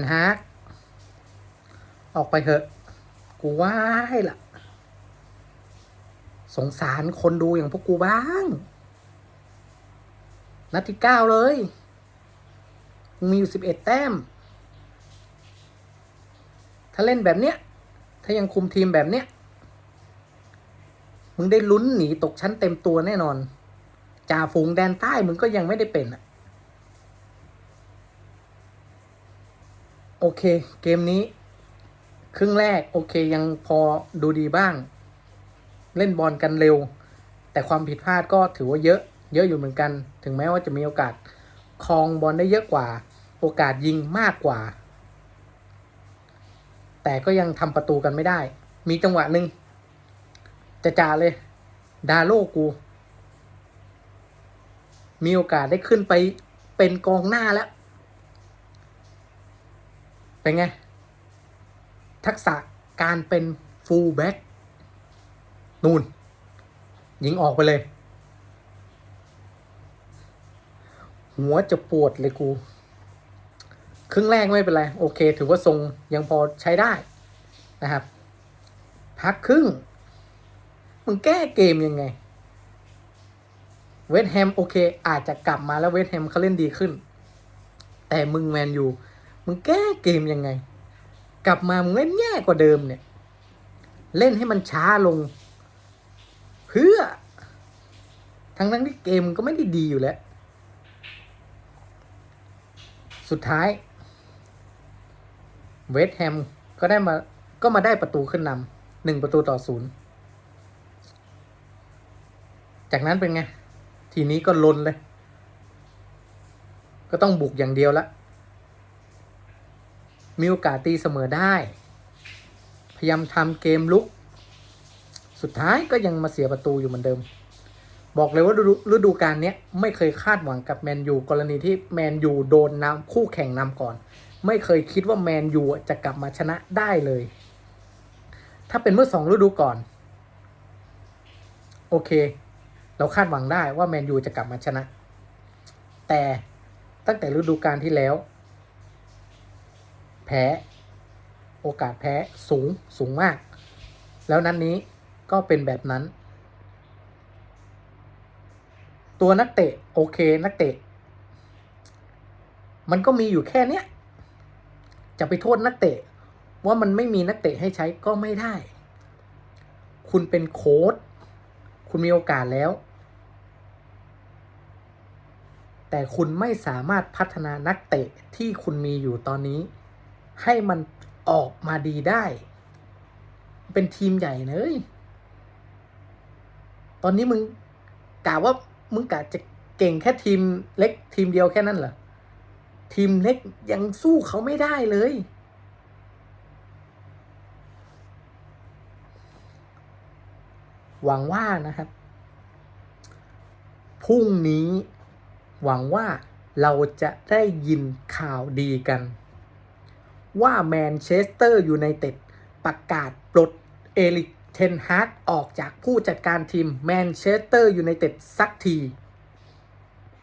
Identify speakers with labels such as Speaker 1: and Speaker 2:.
Speaker 1: นฮากออกไปเถอะ กูว่าให้ละสงสารคนดูอย่างพวกกูบ้าง นัดที่เก้าเลยมึงมีอยู่สิบเอ็ดแต้ม ถ้าเล่นแบบเนี้ย ถ้ายังคุมทีมแบบเนี้ย มึงได้ลุ้นหนีตกชั้นเต็มตัวแน่นอน จ่าฝูงแดนใต้มึงก็ยังไม่ได้เป็นอะ โอเค เกมนี้ ครึ่งแรก โอเคยังพอดูดีบ้าง เล่นบอลกันเร็ว แต่ความผิดพลาดก็ถือว่าเยอะ เยอะอยู่เหมือนกัน ถึงแม้ว่าจะมีโอกาสครองบอลได้เยอะกว่า โอกาสยิงมากกว่า แต่ก็ยังทำประตูกันไม่ได้ มีจังหวะหนึ่งจะจ่าเลย ดาโลกู มีโอกาสได้ขึ้นไปเป็นกองหน้าแล้ว เป็นไง ทักษะการเป็นฟูลแบ็กนูนยิงออกไปเลย หัวจะปวดเลยกู ครึ่งแรกไม่เป็นไร โอเค ถือว่าทรงยังพอใช้ได้นะครับ พักครึ่ง มึงแก้เกมยังไง เวสแฮมโอเค อาจจะกลับมาแล้วเวสแฮมเขาเล่นดีขึ้น แต่มึงแมนอยู่ มึงแก้เกมยังไง กลับมามึงเล่นแย่กว่าเดิมเนี่ย เล่นให้มันช้าลง เพื่อ ทั้งทั้งที่เกมมันก็ไม่ได้ดีอยู่แล้ว สุดท้าย เวสแฮมก็ได้มาก็มาได้ประตูขึ้นนำหนึ่งประตูต่อศูนย์จากนั้นเป็นไง ทีนี้ก็ลนเลย ก็ต้องบุกอย่างเดียวละ มีโอกาสตีเสมอได้ พยายามทำเกมลุก สุดท้ายก็ยังมาเสียประตูอยู่เหมือนเดิม บอกเลยว่าฤดูฤดูกาลนี้ไม่เคยคาดหวังกับแมนยูกรณีที่แมนยูโดนนำคู่แข่งนำก่อน ไม่เคยคิดว่าแมนยูจะกลับมาชนะได้เลย ถ้าเป็นเมื่อสองฤดูก่อน โอเค เราคาดหวังได้ว่าแมนยูจะกลับมาชนะ แต่ตั้งแต่ฤดูกาลที่แล้ว แพ้ โอกาสแพ้สูงสูงมาก แล้วนั้นนี้ก็เป็นแบบนั้น ตัวนักเตะโอเคนักเตะ มันก็มีอยู่แค่เนี้ยจะไปโทษนักเตะ ว่ามันไม่มีนักเตะให้ใช้ก็ไม่ได้ คุณเป็นโค้ดคุณมีโอกาสแล้ว แต่คุณไม่สามารถพัฒนานักเตะที่คุณมีอยู่ตอนนี้ ให้มันออกมาดีได้ เป็นทีมใหญ่เนยตอนนี้มึงกะว่ามึงกะจะเก่งแค่ทีมเล็กทีมเดียวแค่นั้นเหรอ ทีมเล็กยังสู้เขาไม่ได้เลย หวังว่านะครับพรุ่งนี้หวังว่าเราจะได้ยินข่าวดีกัน ว่าแมนเชสเตอร์ยูไนเต็ดประกาศปลดเอลิกเทนฮาร์ดออกจากผู้จัดการทีมแมนเชสเตอร์ยูไนเต็ดสักที